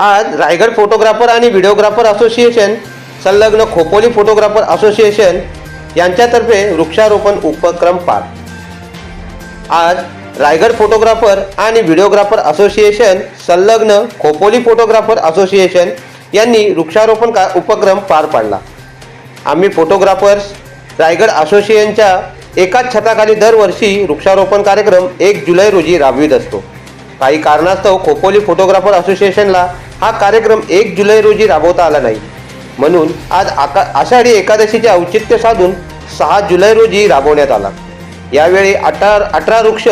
आज रायगड फोटोग्राफर आणि videographer association संलग्न खोपोली फोटोग्राफर असोसिएशन यांच्यातर्फे वृक्षारोपण उपक्रम पार. आज रायगड फोटोग्राफर आणि व्हिडिओग्राफर असोसिएशन संलग्न खोपोली फोटोग्राफर असोसिएशन यांनी वृक्षारोपण का उपक्रम पार पाडला. आम्ही फोटोग्राफर्स रायगड असोसिएशनच्या एकाच छताखाली दरवर्षी वृक्षारोपण कार्यक्रम एक जुलै रोजी राबवित असतो. काही कारणास्तव खोपोली फोटोग्राफर असोसिएशनला हा कार्यक्रम एक जुलै रोजी राबवता आला नाही. म्हणून आज आका आषाढी एकादशीचे औचित्य साधून सहा जुलै रोजी राबवण्यात आला. यावेळी अठरा अठरा वृक्ष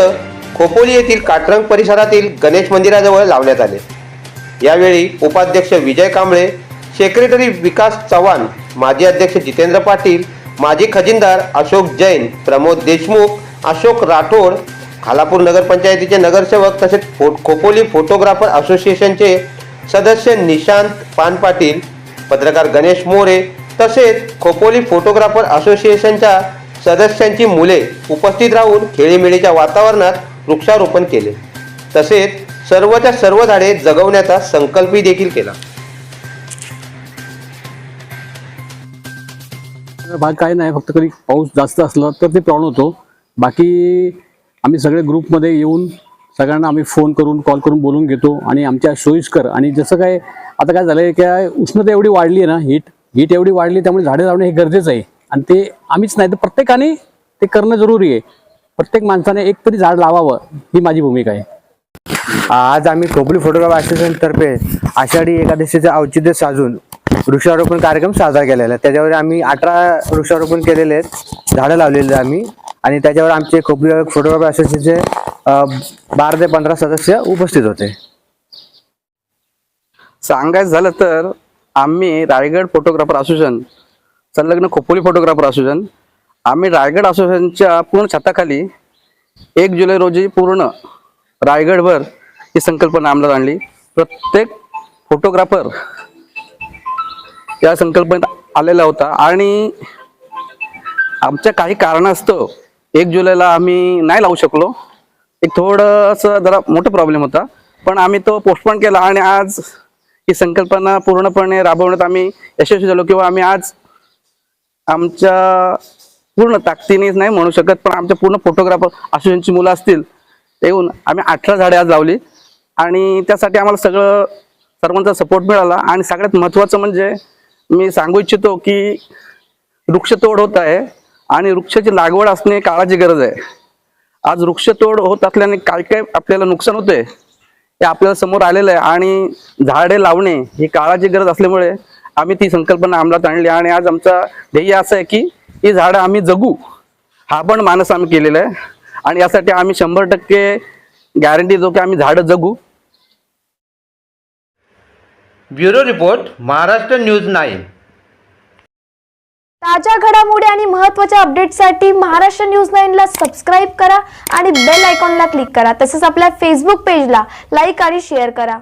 खोपोली येथील काटरंग परिसरातील गणेश मंदिराजवळ लावण्यात आले. यावेळी उपाध्यक्ष विजय कांबळे सेक्रेटरी विकास चव्हाण माजी अध्यक्ष जितेंद्र पाटील माजी खजिनदार अशोक जैन प्रमोद देशमुख अशोक राठोड खालापूर नगरपंचायतीचे नगरसेवक तसेच फो खोपोली फोटोग्राफर असोसिएशनचे सदस्य निशांत पान पाटील पत्रकार गणेश मोरे तसेच खोपोली फोटोग्राफर असोसिएशनच्या सदस्यांची मुले उपस्थित राहून खेळीमेळीच्या वातावरणात वृक्षारोपण केले. तसेच सर्वच्या सर्व झाडे जगवण्याचा संकल्पही देखील केला. भाग काय नाही फक्त कधी पाऊस जास्त असला तर ते प्रॉब्लेम होतो. बाकी आम्ही सगळे ग्रुपमध्ये येऊन सगळ्यांना आम्ही फोन करून कॉल करून बोलून घेतो आणि आमच्या सोयीस्कर आणि जसं काय आता काय झालं आहे काय उष्णता एवढी वाढली आहे ना हीट हीट एवढी वाढली त्यामुळे झाडे लावणे हे गरजेचं आहे. आणि ते आम्हीच नाही तर प्रत्येकाने ते करणं जरुरी आहे. प्रत्येक माणसाने एक तरी झाड लावावं ही माझी भूमिका आहे. आज आम्ही खोपली फोटोग्राफ असोसिएशनतर्फे आषाढी एकादशीचं औचित्य साधून वृक्षारोपण कार्यक्रम साजरा केलेला आहे. त्याच्यावर आम्ही अठरा वृक्षारोपण केलेले आहेत. झाडं लावलेले आहेत आम्ही. आणि त्याच्यावर आमचे खोपली फोटोग्राफ असोसिएशनचे बारा ते पंधरा सदस्य उपस्थित होते. सांगायचं झालं तर आम्ही रायगड फोटोग्राफर असोसिएशन संलग्न खोपोली फोटोग्राफर असोसिएशन आम्ही रायगड असोसिएशनच्या पूर्ण छताखाली एक जुलै रोजी पूर्ण रायगडभर ही संकल्पना अंमलात आणली. प्रत्येक फोटोग्राफर या संकल्पनेत आलेला होता आणि आमच्या काही कारणास्तव एक जुलैला आम्ही नाही लावू शकलो. एक थोडंसं जरा मोठा प्रॉब्लेम होता. पण आम्ही तो पोस्टपोन केला आणि आज ही संकल्पना पूर्णपणे राबवण्यात आम्ही यशस्वी झालो किंवा आम्ही आज आमच्या पूर्ण ताकदीनेच नाही म्हणू शकत पण आमच्या पूर्ण फोटोग्राफर असोसिएशनची मुलं असतील ते येऊन आम्ही अठरा झाडे आज लावली. आणि त्यासाठी आम्हाला सगळं सर्वांचा सपोर्ट मिळाला. आणि सगळ्यात महत्त्वाचं म्हणजे मी सांगू इच्छितो की वृक्षतोड होत आहे आणि वृक्षाची लागवड असणे काळाची गरज आहे. आज वृक्षतोड होत असल्याने काय काय आपल्याला नुकसान होते हे आपल्याला समोर आलेलं आहे. आणि झाडे लावणे ही काळाची गरज असल्यामुळे आम्ही ती संकल्पना अंमलात आणली. आणि आज आमचा ध्येय असं आहे की ही झाडं आम्ही जगू. हा पण मानस आम्ही केलेला आहे. आणि यासाठी आम्ही शंभर टक्के गॅरंटी देतो की आम्ही झाडं जगू. Bureau report Maharashtra news nine. ताज्या घडामोडी आणि महत्त्वाच्या अपडेटसाठी महाराष्ट्र न्यूज नाईनला सबस्क्राईब करा आणि बेल आयकॉनला क्लिक करा. तसंच आपल्या फेसबुक पेजला लाईक आणि शेअर करा.